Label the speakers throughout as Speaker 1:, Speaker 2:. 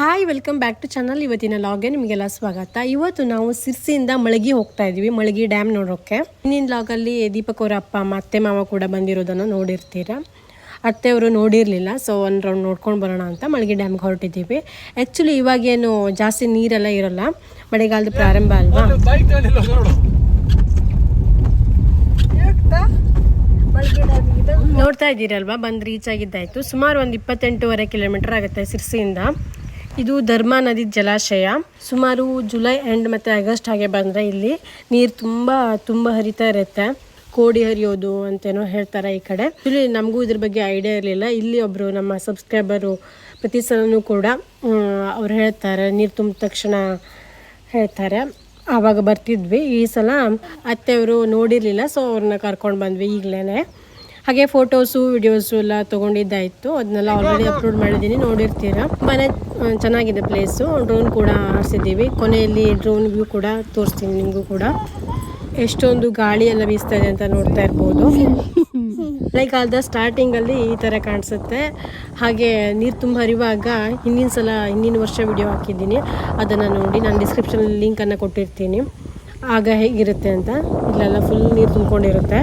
Speaker 1: Hi welcome back to channel ಇವತ್ತಿನ ಲಾಗೆ ನಿಮಗೆಲ್ಲ ಸ್ವಾಗತ. ಇವತ್ತು ನಾವು ಸಿರ್ಸಿಯಿಂದ ಮಳಗಿ ಹೋಗ್ತಾ ಇದೀವಿ ಮಳಗಿ ಡ್ಯಾಮ್ ನೋಡೋಕ್ಕೆ ಇನ್ನಿನ ಲಾಗಲ್ಲಿ ದೀಪಕ್ ಅವರ ಅಪ್ಪ ಅಮ್ಮ ಅತ್ತೆ ಮಾವ ಕೂಡ ಬಂದಿರೋದನ್ನು ನೋಡಿರ್ತೀರ? ಅತ್ತೆಯವರು ನೋಡಿರಲಿಲ್ಲ ಸೊ ಒಂದು ರೌಂಡ್ ನೋಡ್ಕೊಂಡು ಬರೋಣ ಅಂತ ಮಳಗಿ ಡ್ಯಾಮ್ಗೆ ಹೊರಟಿದ್ದೀವಿ. ಆ್ಯಕ್ಚುಲಿ ಇವಾಗೇನು ಜಾಸ್ತಿ ನೀರೆಲ್ಲ ಇರೋಲ್ಲ. ಮಳೆಗಾಲದ ಪ್ರಾರಂಭ ಅಲ್ವಾ? ನೋಡ್ತಾ ಇದ್ದೀರಲ್ವಾ? ಬಂದು ರೀಚ್ ಆಗಿದ್ದಾಯಿತು. ಸುಮಾರು ಒಂದು ಇಪ್ಪತ್ತೆಂಟೂವರೆ ಕಿಲೋಮೀಟರ್ ಆಗುತ್ತೆ ಸಿರ್ಸಿಯಿಂದ. ಇದು ಧರ್ಮ ನದಿ ಜಲಾಶಯ. ಸುಮಾರು ಜುಲೈ ಎಂಡ್ ಮತ್ತು ಆಗಸ್ಟ್ ಹಾಗೆ ಬಂದರೆ ಇಲ್ಲಿ ನೀರು ತುಂಬ ತುಂಬ ಹರಿತಾ ಇರುತ್ತೆ. ಕೋಡಿ ಹರಿಯೋದು ಅಂತೇನೋ ಹೇಳ್ತಾರೆ ಈ ಕಡೆ. ಇಲ್ಲಿ ನಮಗೂ ಇದ್ರ ಬಗ್ಗೆ ಐಡಿಯಾ ಇರಲಿಲ್ಲ. ಇಲ್ಲಿ ಒಬ್ಬರು ನಮ್ಮ ಸಬ್ಸ್ಕ್ರೈಬರು ಪ್ರತಿ ಸಲನೂ ಕೂಡ ಅವ್ರು ಹೇಳ್ತಾರೆ, ನೀರು ತುಂಬ ತಕ್ಷಣ ಹೇಳ್ತಾರೆ. ಆವಾಗ ಬರ್ತಿದ್ವಿ. ಈ ಸಲ ಅತ್ತೆಯವರು ನೋಡಿರಲಿಲ್ಲ ಸೊ ಅವ್ರನ್ನ ಕರ್ಕೊಂಡು ಬಂದ್ವಿ ಈಗಲೇ ಹಾಗೆ ಫೋಟೋಸು ವಿಡಿಯೋಸು ಎಲ್ಲ ತೊಗೊಂಡಿದ್ದಾಯಿತು. ಅದನ್ನೆಲ್ಲ ಆಲ್ರೆಡಿ ಅಪ್ಲೋಡ್ ಮಾಡಿದ್ದೀನಿ, ನೋಡಿರ್ತೀರ? ಮನೆ ಚೆನ್ನಾಗಿದೆ ಪ್ಲೇಸು ಡ್ರೋನ್ ಕೂಡ ಆರಿಸಿದ್ದೀವಿ. ಕೊನೆಯಲ್ಲಿ ಡ್ರೋನ್ ವ್ಯೂ ಕೂಡ ತೋರಿಸ್ತೀನಿ ನಿಮಗೂ ಕೂಡ. ಎಷ್ಟೊಂದು ಗಾಳಿ ಎಲ್ಲ ಬೀಸ್ತಾ ಇದೆ ಅಂತ ನೋಡ್ತಾ ಇರ್ಬೋದು. ಮಳೆಗಾಲದ ಸ್ಟಾರ್ಟಿಂಗಲ್ಲಿ ಈ ಥರ ಕಾಣಿಸುತ್ತೆ. ಹಾಗೆ ನೀರು ತುಂಬ ಹರಿವಾಗ ಹಿಂದಿನ ಸಲ, ಹಿಂದಿನ ವರ್ಷ ವಿಡಿಯೋ ಹಾಕಿದ್ದೀನಿ. ಅದನ್ನು ನೋಡಿ ನಾನು ಡಿಸ್ಕ್ರಿಪ್ಷನಲ್ಲಿ ಲಿಂಕನ್ನು ಕೊಟ್ಟಿರ್ತೀನಿ. ಆಗ ಹೇಗಿರುತ್ತೆ ಅಂತ. ಇಲ್ಲೆಲ್ಲ ಫುಲ್ ನೀರು ತುಂಬಿಕೊಂಡಿರುತ್ತೆ.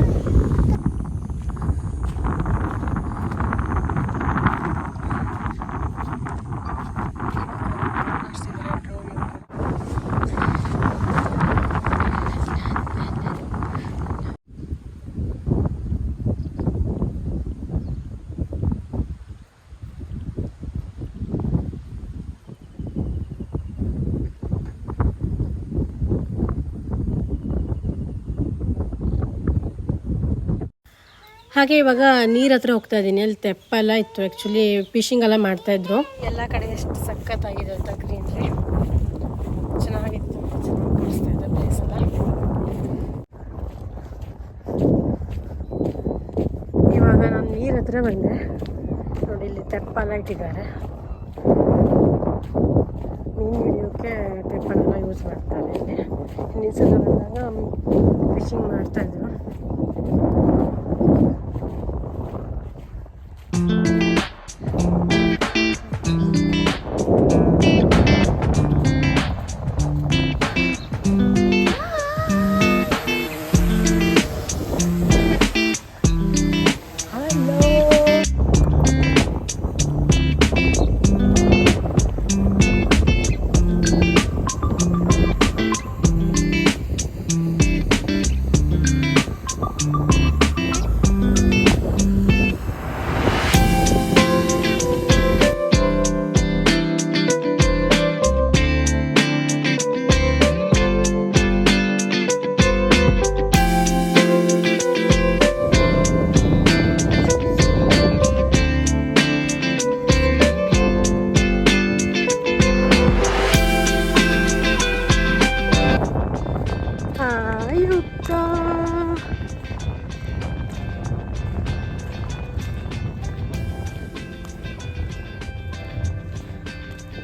Speaker 1: ಹಾಗೆ ಇವಾಗ ನೀರ್ ಹತ್ರ ಹೋಗ್ತಾ ಇದ್ದೀನಿ ಅಲ್ಲಿ ತೆಪ್ಪೆಲ್ಲ ಇತ್ತು. ಆ್ಯಕ್ಚುಲಿ ಫಿಶಿಂಗ್ ಎಲ್ಲ ಮಾಡ್ತಾ ಇದ್ರು. ಎಲ್ಲ ಕಡೆ ಎಷ್ಟು ಸಖತ್ತಾಗಿದೆ ಅಂತ ಗ್ರೀನ್ರಿ ಚೆನ್ನಾಗಿತ್ತು. ಇದೆ ಇವಾಗ ನಾನು ನೀರ್ ಹತ್ರ ಬಂದೆ. ನೋಡಿ, ಇಲ್ಲಿ ತೆಪ್ಪೆಲ್ಲ ಇಟ್ಟಿದ್ದಾರೆ. ಮೀನು ಹಿಡಿಯೋಕ್ಕೆ ತೆಪ್ಪನ್ನೆಲ್ಲ ಯೂಸ್ ಮಾಡ್ತಾರೆ ಇಲ್ಲಿ. ಬಂದಾಗ ಫಿಶಿಂಗ್ ಮಾಡ್ತಾಯಿದ್ರು ಹಾಯ್ ಹುಕ್ಕ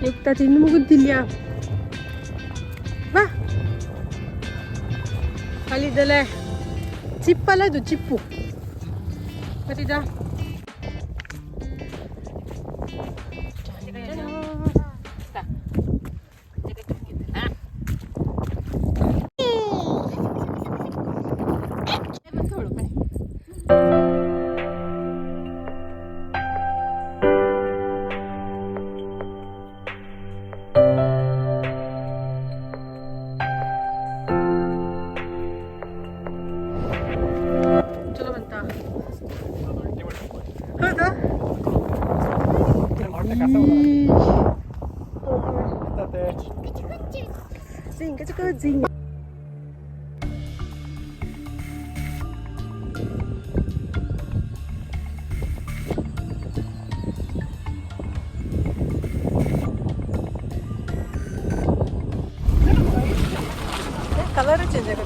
Speaker 1: ಯುಕ್ತ ತಿನ್ನು ಮುಗುದಿಲ್ಲ ಬಾ ಅಲ್ಲಿದ್ದಲೆ ಚಿಪ್ಪಲ್ಲ ಅದು ಚಿಪ್ಪು ಮತ್ತಿದ て。ジンガチャカジン。カナルチンじゃな。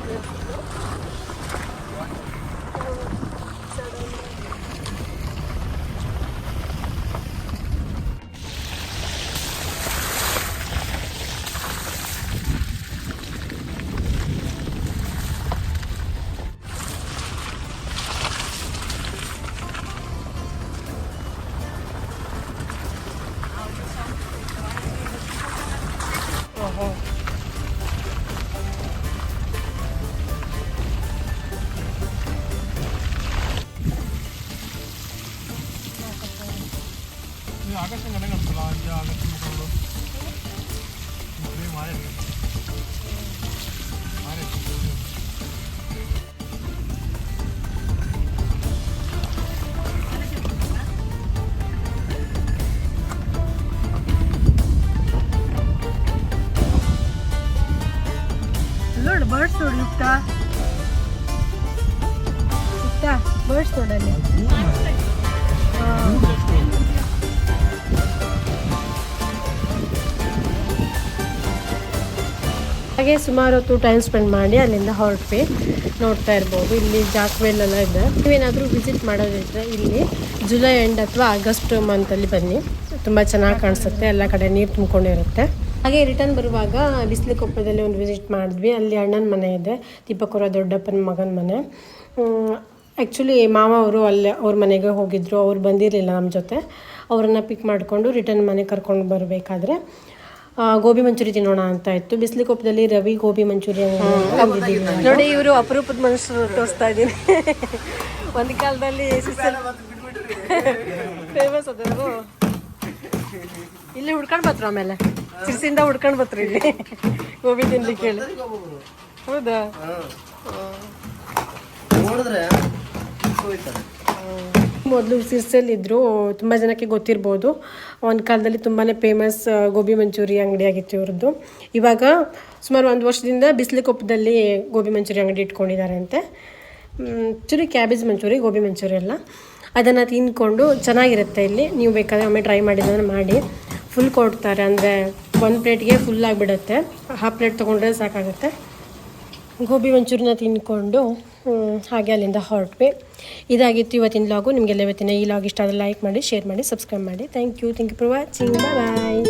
Speaker 2: ನೀವು ಆಕಾಶ ಮನೆ ಕಾಣಿಸಲ್ಲ ಅಜ್ಜ ಆಕಾಶ ಮುಖಗಳು ಮದುವೆ ಮಾಡಿ ಮಾಡಿ
Speaker 1: ನೋಡು ಬರ್ಡ್ಸ್ ನೋಡು ಯುಕ್ತ ಯುಕ್ತ ಬರ್ಡ್ಸ್ ನೋಡಲ್ಲಿ ಹಾಗೆ ಸುಮಾರು ಹೊತ್ತು ಟೈಮ್ ಸ್ಪೆಂಡ್ ಮಾಡಿ ಅಲ್ಲಿಂದ ಹೊರಟ್ವಿ. ನೋಡ್ತಾ ಇರ್ಬೋದು. ಇಲ್ಲಿ ಜಾಕ್ವೆಲ್ ಎಲ್ಲ ಇದೆ. ನೀವೇನಾದರೂ ವಿಸಿಟ್ ಮಾಡೋದಿದ್ರೆ ಇಲ್ಲಿ ಜುಲೈ ಎಂಡ್ ಅಥವಾ ಆಗಸ್ಟ್ ಮಂತಲ್ಲಿ ಬನ್ನಿ. ತುಂಬ ಚೆನ್ನಾಗಿ ಕಾಣಿಸುತ್ತೆ. ಎಲ್ಲ ಕಡೆ ನೀರು ತುಂಬಿಕೊಂಡಿರುತ್ತೆ. ಹಾಗೆ ರಿಟರ್ನ್ ಬರುವಾಗ ಬಿಸಿಲು ಕೊಪ್ಪದಲ್ಲಿ ಒಂದು ವಿಸಿಟ್ ಮಾಡಿದ್ವಿ. ಅಲ್ಲಿ ಅಣ್ಣನ ಮನೆ ಇದೆ. ದೀಪಕುರ ದೊಡ್ಡಪ್ಪನ ಮಗನ ಮನೆ. ಆ್ಯಕ್ಚುಲಿ ಮಾವ ಅವರು ಅಲ್ಲೇ ಅವ್ರ ಮನೆಗೆ ಹೋಗಿದ್ರು. ಅವ್ರು ಬಂದಿರಲಿಲ್ಲ ನಮ್ಮ ಜೊತೆ. ಅವರನ್ನು ಪಿಕ್ ಮಾಡಿಕೊಂಡು ರಿಟರ್ನ್ ಮನೆಗೆ ಕರ್ಕೊಂಡು ಬರಬೇಕಾದ್ರೆ ಗೋಬಿ ಮಂಚೂರಿ ತಿನ್ನೋಣ ಅಂತ ಇತ್ತು. ಬಿಸಿಲು ಕೊಪ್ಪದಲ್ಲಿ ರವಿ ಗೋಬಿ ಮಂಚೂರಿ ನೋಡಿ ಇವರು ಅಪರೂಪದ ಮನುಷ್ಯರು ತೋರಿಸ್ತಾ ಇದ್ದೀನಿ. ಒಂದು ಕಾಲದಲ್ಲಿ ಫೇಮಸ್ ಅದರು ಇಲ್ಲಿ ಹುಡ್ಕೊಂಡು ಬತ್ರು ಆಮೇಲೆ. ಸಿರ್ಸಿಂದ ಹುಡ್ಕೊಂಡು ಬತ್ರು ಇಲ್ಲಿ. ಗೋಬಿ ತಿನ್ಲಿಕ್ಕೆ ಹೇಳಿ. ಹೌದಾ? ಮೊದಲು ಸಿರ್ಸಲ್ಲಿದ್ದರು ತುಂಬ ಜನಕ್ಕೆ ಗೊತ್ತಿರ್ಬೋದು. ಒಂದು ಕಾಲದಲ್ಲಿ ತುಂಬಾ ಫೇಮಸ್ ಗೋಬಿ ಮಂಚೂರಿ ಅಂಗಡಿ ಆಗಿತ್ತು ಇವ್ರದ್ದು. ಇವಾಗ ಸುಮಾರು ಒಂದು ವರ್ಷದಿಂದ ಬಿಸಿಲುಕೊಪ್ಪದಲ್ಲಿ ಗೋಬಿ ಮಂಚೂರಿ ಅಂಗಡಿ ಇಟ್ಕೊಂಡಿದ್ದಾರೆ ಅಂತೆ. ಚೂರಿ ಕ್ಯಾಬೇಜ್ ಮಂಚೂರಿ, ಗೋಬಿ ಮಂಚೂರಿ ಎಲ್ಲ ಅದನ್ನು ತಿಂದ್ಕೊಂಡು ಚೆನ್ನಾಗಿರುತ್ತೆ ಇಲ್ಲಿ. ನೀವು ಬೇಕಾದ್ರೆ ಒಮ್ಮೆ ಟ್ರೈ ಮಾಡಿದ್ರೆ ಮಾಡಿ. ಫುಲ್ ಕೊಡ್ತಾರೆ. ಅಂದರೆ ಒಂದು ಪ್ಲೇಟ್ಗೆ ಫುಲ್ ಆಗಿಬಿಡುತ್ತೆ. ಹಾಫ್ ಪ್ಲೇಟ್ ತೊಗೊಂಡ್ರೆ ಸಾಕಾಗುತ್ತೆ. ಗೋಬಿ ಮಂಚೂರಿನ ತಿಂದ್ಕೊಂಡು ಹಾಗೆ ಅಲ್ಲಿಂದ ಹೊರಟ್ವಿ. ಇದಾಗಿತ್ತು ಇವತ್ತಿನ ಲಾಗು ನಿಮಗೆಲ್ಲ ಇವತ್ತಿನ ಈ ಲಾಗ್ ಇಷ್ಟ ಆದರೆ ಲೈಕ್ ಮಾಡಿ ಶೇರ್ ಮಾಡಿ ಸಬ್ಸ್ಕ್ರೈಬ್ ಮಾಡಿ. Thank you thank you for watching bye